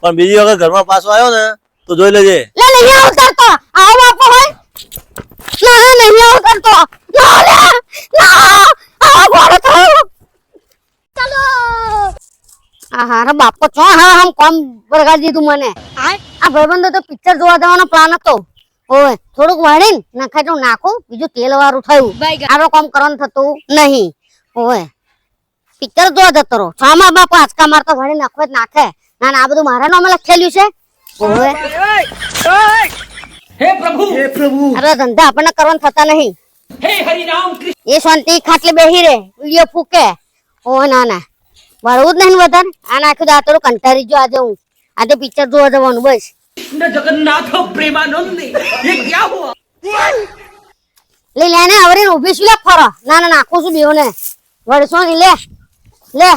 પણ બીજી વખત ઘરમાં પાછો આવ્યો ને તો જોઈ લેજે. લે નહીં ઉતરતો. આવો બાપો હોય. ના નહીં ઉતરતો. ના લે ના આવો ઘોડો થયો ચાલો. આ હારા બાપો છો? હા હમ કોમ બરગાડી દીધું મને. આ ભાઈબંધો તો પિક્ચર જોવા જવાનો પ્લાન હતો. ઓય થોડુંક વાળીને નાખાય તો નાખું. બીજું તેલ વાળું થયું. આરો કામ કરવાનું થતું નહીં. ઓય પિક્ચર જોવા જતો રહો. છામાં બાપો આંચકા મારતો વાળી નાખો જ નાખે. ના ના આ બધું મારા નામે લખેલું છે. હે પ્રભુ! હે પ્રભુ! અરે ધંધા આપણને કરવાનું થતા નહીં. હે હરિ રામ કૃષ્ણ! એ શાંતિ ખાટલે બેહી રે ઉલિયો ફૂકે. ઓ ના ના. ભરવું જ નહીં વધારે. આ નાખ્યું આ થોડું કંટાળી જો આજે હું. આજે પિક્ચર જોવા જવાનું બસ. જગન્નાથ પ્રેમાનંદ એ ક્યાં હુઆ? લે લેને હવે ઓફિસ લે ફરો. ના ના નાખું છું બેઓને વડસો ની લે લે.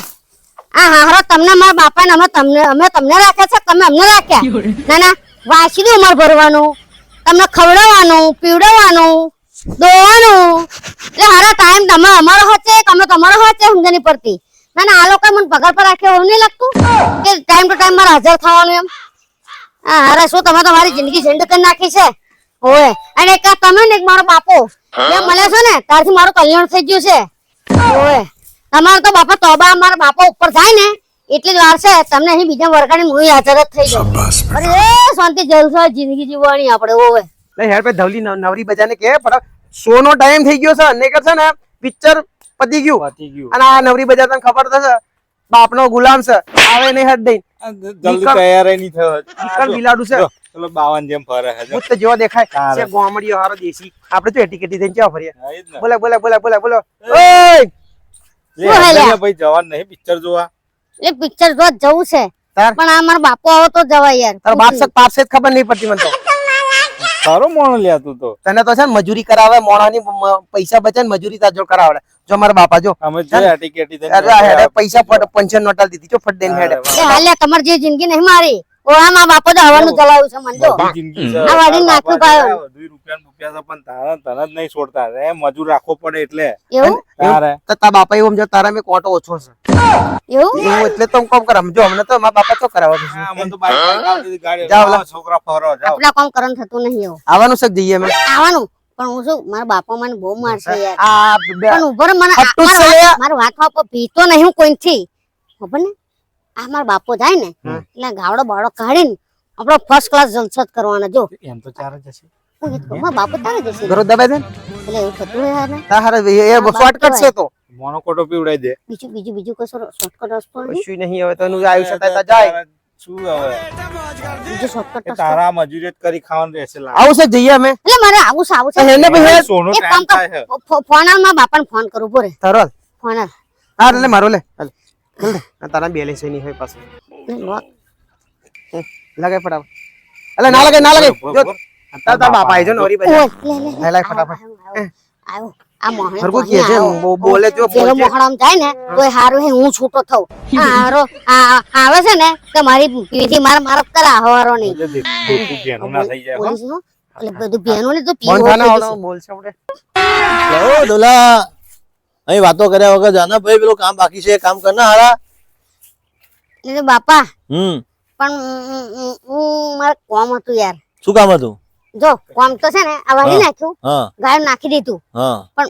આ હારો તમને મારા બાપા ને અમે તમને અમે તમને રાખ્યા છે? તમે અમને રાખ્યા? ના ના. વાસી દઉં અમારે ભરવાનું. તમને ખવડાવવાનું પીવડાવવાનું દોવાનું. એટલે હારા ટાઈમ તમે અમારો હશે કે અમે તમારો હશે સમજ નહીં પડતી. ના ના આ લોકો મને પગાર પર રાખ્યો એવું નહીં લાગતું? કે ટાઈમ ટુ ટાઈમ મારે હાજર થવાનું એમ? હા હારા શું તમે તમારી જિંદગી ઝંડ કરી નાખી છે? ઓય અને એક આ તમે ને એક મારો બાપો. એ મળે છે ને ત્યારથી મારું કલ્યાણ થઈ ગયું છે. ઓય તમારો તો બાપા તોબા મારા બાપા ઉપર જાય ને એટલી જ વાર છે તમને અહીં બીજા વર્ગાની મૂવી હાજર જ થઈ જાય અરે એ શાંતિ જલસો જિંદગી જીવવાની આપણે ઓવે. લે હેર પે ધવલી નવરી બજાને કે પણ શો નો ટાઈમ થઈ ગયો છે. અને કે છે ને પિક્ચર પતી ગયું. અને આ નવરી બજાર તને ખબર તો છે બાપનો ગુલામ છે. આવે નહીં હટ દઈ. જલ્દી. તૈયાર નહીં થયો. નીકળ બિલાડું છે. ચલો બાવન જેમ ફરે છે મુત જેવો દેખાય. છે ગોમડીઓ હારો દેશી. આપણે તો એટી કેટી થઈને ચા ફરીએ. બોલે બોલે બોલે બોલે બોલો. ઓય! ભાઈ જવાનું નહીં પિક્ચર જોવા. એ પિક્ચર જોવા જવું છે. પણ આ મારા બાપો આવો તો જવાય યાર. તારો બાપ સક પાપ સે ખબર નહીં પડતી મને તો. તારો મોણો લ્યા તું તો. તને તો છે ને મજૂરી કરાવે મોણાની પૈસા બચે ને મજૂરી તાજો કરાવડે જો મારા બાપા જો. અમે અરે પૈસા ફટ પંચન નોટાલ દીધી. જો ફટ દેન હેડે. હાલે તમારી જે જિંદગી નહીં મારી. ઓ આ બાપો તો હવાનું ચલાવ્યું છે મને છે. આ વાડી નાખું બાપા પાયો. બધુંય રૂપિયા રૂપિયા તો પણ તારા તને જ નહીં છોડતા. રે મજૂર રાખવો પડે એટલે. એવું? તારે. તો બાપા એવું સમજો તારા મે કોટો ઓછો છે. એવું? એવું એટલે તો હું કામ કર જો અમને તો મારા બાપા તો કરાવો છે હા, મને તો બાઈક ગાડી જાઓ, છોકરા ફરો જાવ આપડા કામ કરવાનું થતું નહીં એવું. આવવાનું છે જઈએ અમે? આવવાનું. પણ હું શું મારા બાપા મને બહુ મારશે યાર. આ પણ ઊભો મને મારા છે વાત- મારા વાત પીતો નહીં હું કોઈથી ખબર ને આ મારા બાપો જાય ને એટલે ગાવડો બાવડો કાઢીને આપણો ફર્સ્ટ ક્લાસ જલસો જ કરવાનો જો. એમ તો ચાર જ હશે બાપો તારે જશે. ઘરો દબાઈ દે એટલે એવું થતું હોય ને. હા હારે એ- એ શોર્ટકટ છે તો. મોનોકોટો પીવડાઈ દે. બીજું બીજું બીજું કશો શોર્ટકટ રસ્તો નહીં? કશું નહીં હવે તો એનું આયુષ્ય થાય જાય. શું હવે? બીજું શોર્ટકટ એ રસ્તો? તારા મજૂરી કરી ખાવાનું રહેશે આવું છે જઈએ અમે. એટલે મારે આવું છે આવું છે. હેને ભાઈ સોનો કામ ટાઈમ થાય છે. ફોન બાપાને કરું બોરે તરલ ફોન હા લે મારો લે હાલ. તારા બેલેન્સ નહીં હોય પાછું. લગાય ફટાફટ. અલે ના લગાય ના લગાય જો. તાર તાર બાપા આવી જો નોરી બજા. લે, લે, ફટાફટ. આવો. આ મોહણે હરખું કે છે, બોલે જો, બોલે બોલજે. જાય ને તો હારું હે હું છૂટો થઉં. હારો આવે છે ને કે મારી પીથી માર મારા કરા હવારો નહીં. તું ના થઈ જાય એટલે બધું બેનો ને તો પીવો બોલ. બોલશે આપણે. ઓ દોલા. અહીં વાતો કર્યા વગર જાના ભાઈ પેલું કામ બાકી છે કામ કરના હારા? એટલે બાપા હમ. પણ હું- મારે કોમ હતું યાર. શું કામ હતું? જો કોમ તો છે ને આ વાળી નાખ્યું. હા. ગાળ નાખી દીધું. હા. પણ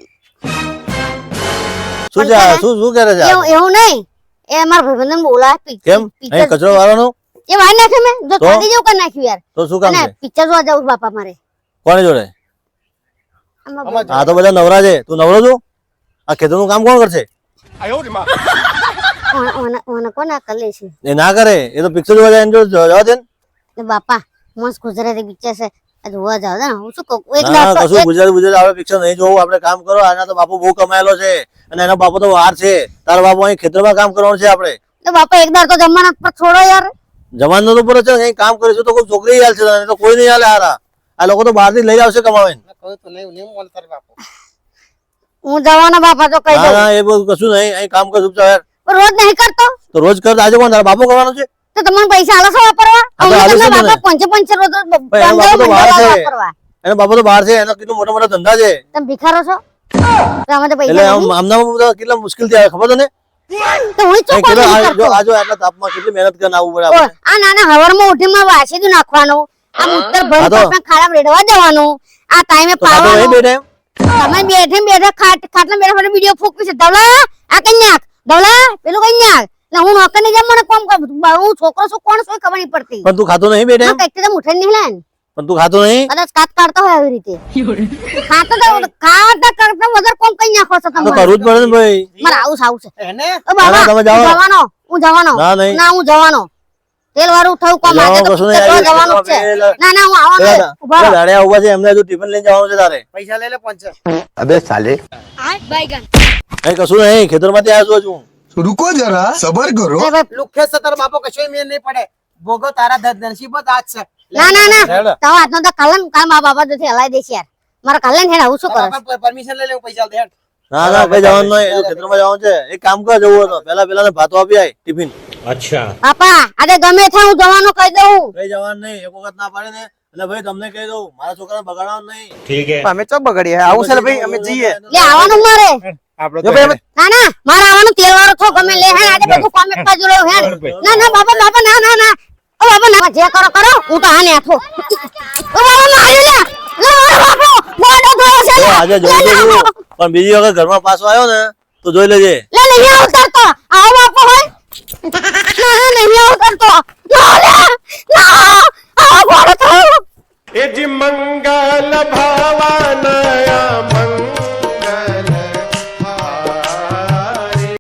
શું? ને, શું શું કરે છે એવું એવું નહીં. એ મારા ભાઈબંધને બોલાવે કેમ? અહીં કચરો વાળવાનો એ વાળી નાખ્યું મેં? જો? ચાંદી જેવું કરી નાખ્યું યાર. તો શું કામ છે? પિક્ચર જોવા જવું બાપા મારે. કોની જોડે? આ તો બધા નવરા છે. તું નવરો છું? આ ખેતરનું કામ કોણ કરશે? છે? એ ના કરે એ તો પિક્ચર જોવા જાય જવા દે ને. બાપા મસ્ત ગુજરાતી પિક્ચર છે. જોવા જાવ ને હું શું કહું? એક ના કશું ગુજરાતી ગુજરાતી આપણે પિક્ચર નહીં જોવું આપણે કામ કરો આના તો બાપુ બહુ કમાયેલો છે અને એનો બાપુ તો વાર છે. તારો બાપુ અહીં ખેતરમાં કામ કરવાનું છે આપણે. બાપા એક દાડ તો જમવાના પર છોડો યાર. જવાનું તો પૂરો છે અહીં કામ કરીશું તો કોઈ છોકરી હાલ છે તો કોઈ નહીં હાલે હારા. આ લોકો તો બહારથી લઈ આવશે કમાવે તો નહીં નહીં બોલ તારા બાપો હું જવાના બાપા તો કહી દઉં. ના એ બધું કશું નહીં. અહીં કામ કર ચૂપચાપ યાર. રોજ નહીં કરતો? તો રોજ કર આજે કોણ તારા બાપો કરવાનો છે? તો તમને પૈસા આલો છો વાપરવા આલે તમને બાપા પંચે પંચે રોજ. વાપરવા એનો બાપો તો બહાર છે. એનો કેટલો મોટો મોટો ધંધા છે. તમે ભિખારો છો? તો અમે તો એટલે પૈસા આમના કેટલા મુશ્કેલથી ખબર તને? આ પાવાનું ટાઈમ તમે બેઠે બેઠે ખાટ ખાટલા બેઠા બેઠા વીડિયો ફૂકવી છે. ધવલા આ કઈ નાખ ધવલા પેલું કઈ નાખ એટલે હું નોકર ને જેમ મને કોમ હું છોકરો છું કોણ છું ખબર નહીં પડતી. પણ તું ખાતો નહીં બે ટાઈમ કંઈક તો મુઠે નહીં લેન પણ તું ખાતો નહીં? કદાચ કાત કાઢતો હોય આવી રીતે. ખાતો તો ખાતા કરતા વગર કોમ કઈ નાખો છો તમે કરવું જ પડે ને ભાઈ. મારે આવું આવું છે. એને? બાબા તમે જાઓ. જવાનો હું જવાનો. ના, નહીં. ના હું જવાનો. તેલ વાળું થવું કોમ આજે તો જવાનું છે. ના ના હું આવવાનો ઊભા રહે. ઊભા છે એમને તો ટિફિન લઈને જવાનું છે તારે. પૈસા લઈ લે 50 અબે સાલે. આ બાઈગન એ કશું નહીં ખેતરમાંથી આવ્યો છું રૂકો જરા સબર કરો. લુખે સતર બાપો કશોય મેં નહીં પડે. ભોગો તારા દર્દ નસીબ આજ છે. ના ના ના. તો આજનો તો કાલન કાલ મા બાપા તો હલાઈ દેશ યાર. મારા કાલન હેડ આવું શું કરો પરમિશન લઈ લેવું પૈસા દે ના ના ભાઈ જવાનું નહીં. ખેતરમાં જવાનું છે. એક કામ કર જવું હતો પેલા પેલા ભાતો આપી આય ટિફિન પાપા આજે ગમે છે હું જવાનું કહી દઉં. કઈ જવાનું નહીં એક વખત ના પડે ને એટલે ભાઈ તમને કહી દઉં મારા છોકરાને બગાડવાનું નહીં. અમે ચોક બગાડીએ આવું છે ભાઈ અમે જઈએ લે આવવાનું મારે. જો ભાઈ અમે ના ના મારે આવવાનું તેલ વાળો ગમે લે હે આજે બધું કોમેન્ટમાં જોડે હે. ના ના બાબા બાબા ના ના ના. ઓ બાબા ના જે કરો કરો. હું તો આને આથો ઓ બાબા મારી લે લે મારો બાપો. મોટો થયો છે તો લે આજે જોઈ લેજો. પણ બીજી વખત ઘરમાં પાછો આવ્યો ને તો જોઈ લેજે. લે ઉતરતો આવો બાપો હોય. ના ના નહીં ઉતરતો